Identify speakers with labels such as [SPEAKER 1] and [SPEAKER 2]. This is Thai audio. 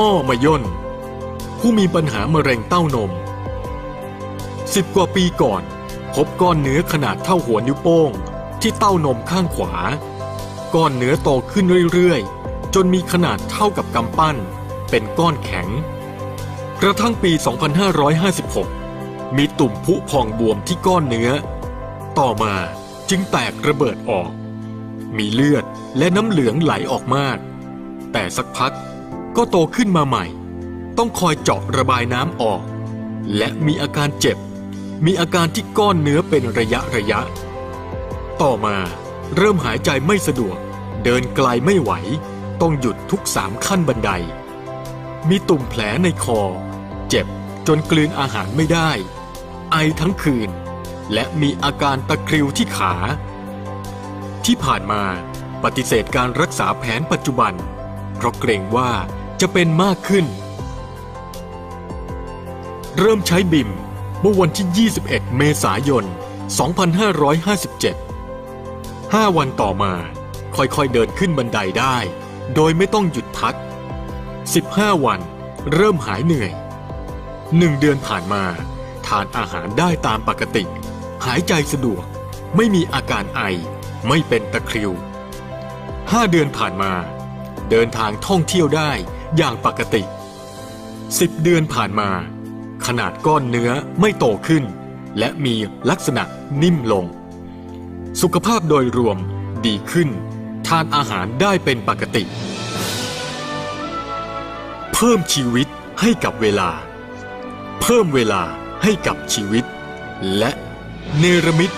[SPEAKER 1] อ้อมายนผู้มีปัญหามะเร็งเต้านม สิบกว่าปีก่อน พบก้อนเนื้อขนาดเท่าหัวนิ้วโป้ง ที่เต้านมข้างขวา ก้อนเนื้อโตขึ้นเรื่อยๆ จนมีขนาดเท่ากับกำปั้น เป็นก้อนแข็ง กระทั่งปี 2556 มีตุ่มพุพองบวมที่ก้อนเนื้อ ต่อมาจึงแตกระเบิดออก มีเลือดและน้ำเหลืองไหลออกมาก แต่สักพัก ก็โตขึ้นมาใหม่ ต้องคอยเจาะระบายน้ำออก และมีอาการเจ็บ มีอาการที่ก้อนเนื้อเป็นระยะระยะ ต่อมาเริ่มหายใจไม่สะดวก เดินไกลไม่ไหว ต้องหยุดทุกสามขั้นบันได มีตุ่มแผลในคอ เจ็บจนกลืนอาหารไม่ได้ ไอทั้งคืน และมีอาการตะคริวที่ขา ที่ผ่านมาปฏิเสธการรักษาแผนปัจจุบัน เพราะเกรงว่า จะเป็นมากขึ้น เริ่มใช้บิมเมื่อวันที่ 21 เมษายน 2557 5 วันต่อมาค่อยๆเดินขึ้นบันไดได้ โดยไม่ต้องหยุดพัก 15 วันเริ่มหายเหนื่อย 1 เดือนผ่านมา ทานอาหารได้ตามปกติ หายใจสะดวก ไม่มีอาการไอ ไม่เป็นตะคริว 5 เดือนผ่านมา เดินทางท่องเที่ยวได้ อย่างปกติ 10 เดือนผ่านมา ขนาดก้อนเนื้อไม่โตขึ้น และมีลักษณะนิ่มลง สุขภาพโดยรวมดีขึ้น ทานอาหารได้เป็นปกติ เพิ่มชีวิตให้กับเวลา เพิ่มเวลาให้กับชีวิต และเนรมิต